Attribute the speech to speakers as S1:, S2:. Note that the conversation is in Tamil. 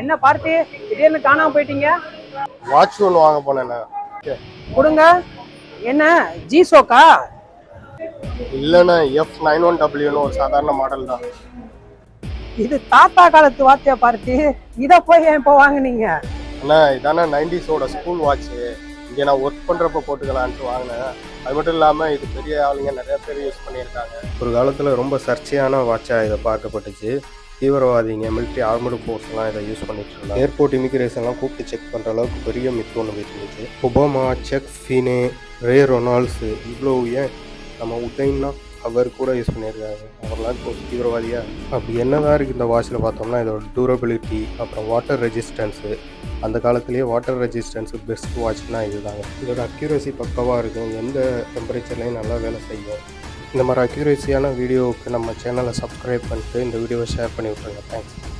S1: என்ன பார்ட்டி திடீர்னு காணாம போயிட்டீங்க?
S2: வாட்ச் ஒன்று வாங்க போனேண்ணே.
S1: கொடுங்க. என்ன? ஜி சோக்கா
S2: இல்லைண்ணே எஃப் நைன் ஒன் டபிள்யூன்னு ஒரு சாதாரண மாடல் தான்.
S1: இது தாத்தா காலத்து வாத்தியா பார்ட்டி இத போய் ஏன் இப்போ வாங்குனீங்க?
S2: அண்ணா இதானே நைன்டிஸோட ஸ்கூல் வாட்ச்சு இங்கே நான் ஒர்க் பண்ணுறப்ப போட்டுக்கலான்ட்டு வாங்கினேன். அது மட்டும் இல்லாமல் இது பெரிய ஆளுங்க நிறைய பேர் யூஸ் பண்ணியிருக்காங்க. ஒரு காலத்தில் ரொம்ப சர்ச்சையான வாட்சாக இதை பார்க்கப்பட்டுச்சு. தீவிரவாதிங்க மிலிட்ரி ஆர்மடு ஃபோர்ஸ்லாம் இதை யூஸ் பண்ணிட்டு இருந்தாங்க. ஏர்போர்ட் இமிக்ரேஷன்லாம் கூப்பிட்டு செக் பண்ணுற அளவுக்கு பெரிய மித்து ஒன்று இருந்துச்சு. ஒபாமா செக் ஃபீனே ரே ரொனால்ட்ஸு இவ்வளோ ஏன் நம்ம உசைன்னா அவர் கூட யூஸ் பண்ணியிருக்காங்க அவர்லாம் இப்போ தீவிரவாதியா? அப்படி என்னதான் இருக்குது இந்த வாட்சில் பார்த்தோம்னா இதோட டூரபிலிட்டி அப்புறம் வாட்டர் ரெசிஸ்டன்ஸு அந்த காலத்துலேயே வாட்டர் ரெசிஸ்டன்ஸு பெஸ்ட் வாட்ச்னால் இதுதாங்க. இதோட அக்யூரசி பக்கவாக இருக்கும். எந்த டெம்பரேச்சர்லேயும் நல்லா வேலை செய்யும். இந்த மாதிரி அக்யூரேசியான வீடியோவுக்கு நம்ம சேனலை சப்ஸ்கிரைப் பண்ணிட்டு இந்த வீடியோவை ஷேர் பண்ணி விட்ருங்க தேங்க்ஸ்